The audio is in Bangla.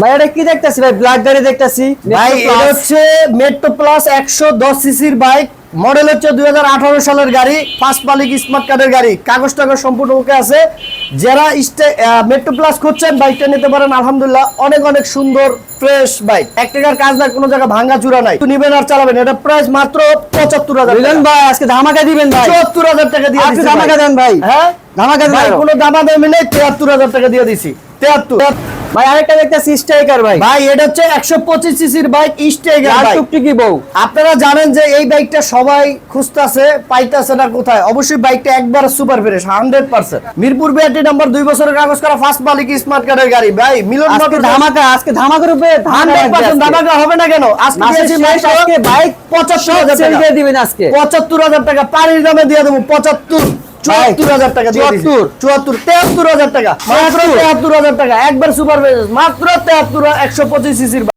ভাই এটা কি দেখতেছি? ভাই ব্ল্যাক গাড়ি দেখতেছি। ভাই এটা হচ্ছে মেট্রো প্লাস একশো দশ সিসির বাইক মডেল হচ্ছে দুই সালের গাড়ি ফার্স্ট মালিক স্মার্ট কার্ডের গাড়ি। কাগজ টাগজ সম্পূর্ণ ওকে আছে। যারা মেট্রো প্লাস খুঁজছেন বাইকটা নিতে পারেন। আলহামদুলিল্লাহ অনেক অনেক সুন্দর ফ্রেশ বাইক এক টাকার কাজ না কোনো জায়গায় ভাঙা চূড়া নাই নিবেন আর চালাবেন। এটা প্রাইস মাত্র পঁচাত্তর হাজার ভাই আজকে ধামাকা দিবেন ভাই। চুয়াত্তর হাজার টাকা দিয়ে ধামাকা দেন ভাই। হ্যাঁ? ধামাকা দেন কোনো দামা দামি নেই তেয়াত্তর হাজার টাকা দিয়ে দিছি। তেয়াত্তর। ভাই আরেকটা দেখতেছি স্ট্রাইকার ভাই। ভাই এটা হচ্ছে একশো পঁচিশ সিসির বাইক টুকটুকি বউ। আপনারা জানেন যে এই বাইকটা সবাই খুঁজতেছে পাইতেছে না কোথায়। অবশ্যই বাইকটা একবার super fresh hundred percent Mirpur BRT number দুই বছরের কাগজ করা ফার্স্ট মালিক স্মার্ট কার্ডের গাড়ি। ভাই মিলন মোটরস ধামাকা আজকে উপরে হান্ড্রেড পার্সেন্ট দামাকা হবে না কেন? আজকে দিয়েছি আজকে বাইক পঁচাত্তর হাজার সেল টাকা। দিয়ে দিবেন আজকে। পঁচাত্তর হাজার টাকা পানির দামে দিয়ে দেবো পঁচাত্তর। চুয়াত্তর হাজার টাকা চুয়াত্তর। চুয়াত্তর তেহাত্তর হাজার টাকা। মাত্র। তেহাত্তর হাজার টাকা। একবার সুপার মাত্র তেহাত্তর একশো পঁচিশ সিসির